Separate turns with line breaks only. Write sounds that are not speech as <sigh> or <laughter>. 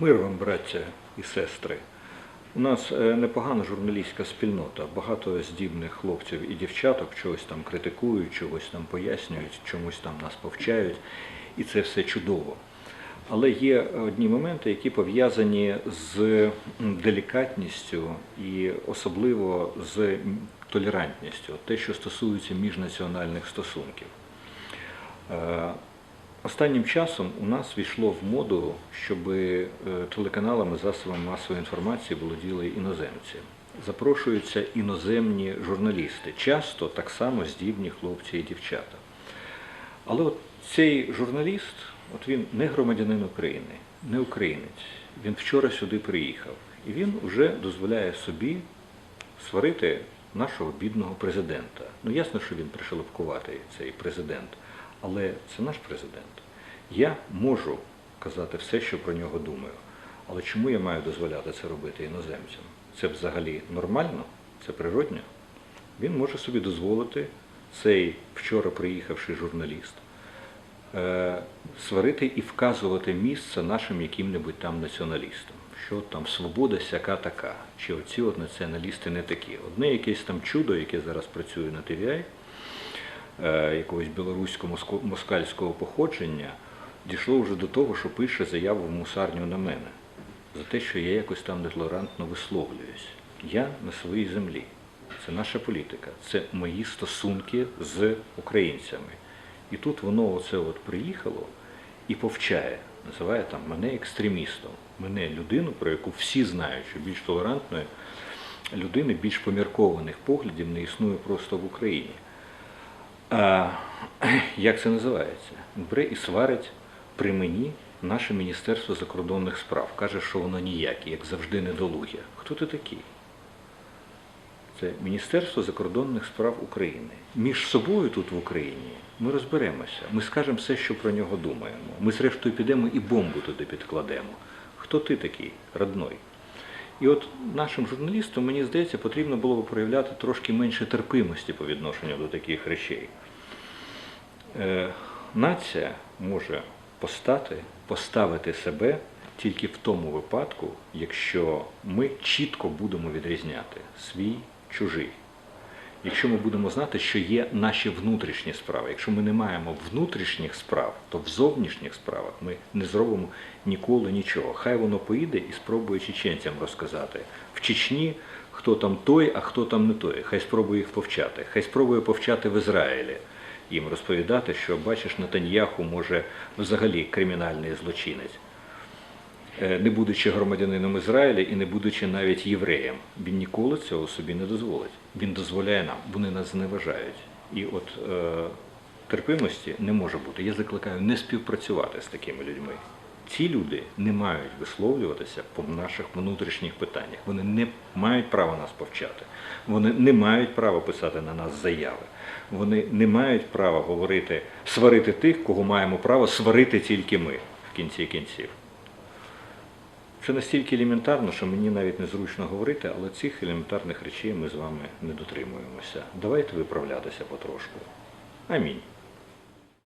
Мир вам, браття і сестри. У нас е, непогана журналістська спільнота. Багато здібних хлопців і дівчаток чогось там критикують, чогось там пояснюють, чомусь там нас повчають, і це все чудово. Але є одні моменти, які пов'язані з делікатністю і особливо з толерантністю, те, що стосується міжнаціональних стосунків. Останнім часом у нас війшло в моду, щоб е, телеканалами, засобами масової інформації володіли іноземці. Запрошуються іноземні журналісти, часто так само здібні хлопці і дівчата. Але от цей журналіст, от він не громадянин України, не українець. Він вчора сюди приїхав. І він вже дозволяє собі сварити нашого бідного президента. Ну ясно, що він пришелепкуватий, цей президент, але це наш президент. Я можу казати все, що про нього думаю. Але чому я маю дозволяти це робити іноземцям? Це взагалі нормально? Це природньо? Він може собі дозволити, цей вчора приїхавший журналіст, е, сварити і вказувати місце нашим яким-небудь там націоналістам. Що там свобода сяка така, чи оці от націоналісти не такі. Одне якесь там чудо, яке зараз працює на TVI, е, якогось білорусько-москальського походження, дійшло вже до того, що пише заяву в мусарню на мене за те, що я якось там нетолерантно висловлююсь. Я на своїй землі. Це наша політика, це мої стосунки з українцями. І тут воно оце от приїхало і повчає, називає там мене екстремістом, мене людину, про яку всі знають, що більш толерантної людини, більш поміркованих поглядів не існує просто в Україні. А, <clears throat> як це називається? Бере і сварить при мені наше Міністерство закордонних справ. Каже, що воно ніяке, як завжди, недолуге. Хто ти такий? Це Міністерство закордонних справ України. Між собою тут в Україні ми розберемося. Ми скажемо все, що про нього думаємо. Ми, зрештою, підемо і бомбу туди підкладемо. Хто ти такий, родной? І от нашим журналістам, мені здається, потрібно було б проявляти трошки менше терпимості по відношенню до таких речей. Е, нація може постати, поставити себе тільки в тому випадку, якщо ми чітко будемо відрізняти свій чужий. Якщо ми будемо знати, що є наші внутрішні справи. Якщо ми не маємо внутрішніх справ, то в зовнішніх справах ми не зробимо ніколи нічого. Хай воно поїде і спробує чеченцям розказати. В Чечні хто там той, а хто там не той. Хай спробує їх повчати. Хай спробує повчати в Ізраїлі. Їм розповідати, що бачиш, Натаньяху може взагалі кримінальний злочинець. Е, не будучи громадянином Ізраїля і не будучи навіть євреєм. Він ніколи цього собі не дозволить. Він дозволяє нам, вони нас зневажають. І от е, терпимості не може бути. Я закликаю не співпрацювати з такими людьми. Ці люди не мають висловлюватися по наших внутрішніх питаннях. Вони не мають права нас повчати. Вони не мають права писати на нас заяви. Вони не мають права говорити, сварити тих, кого маємо право сварити тільки ми в кінці кінців. Це настільки елементарно, що мені навіть незручно говорити, але цих елементарних речей ми з вами не дотримуємося. Давайте виправлятися потрошку. Амінь.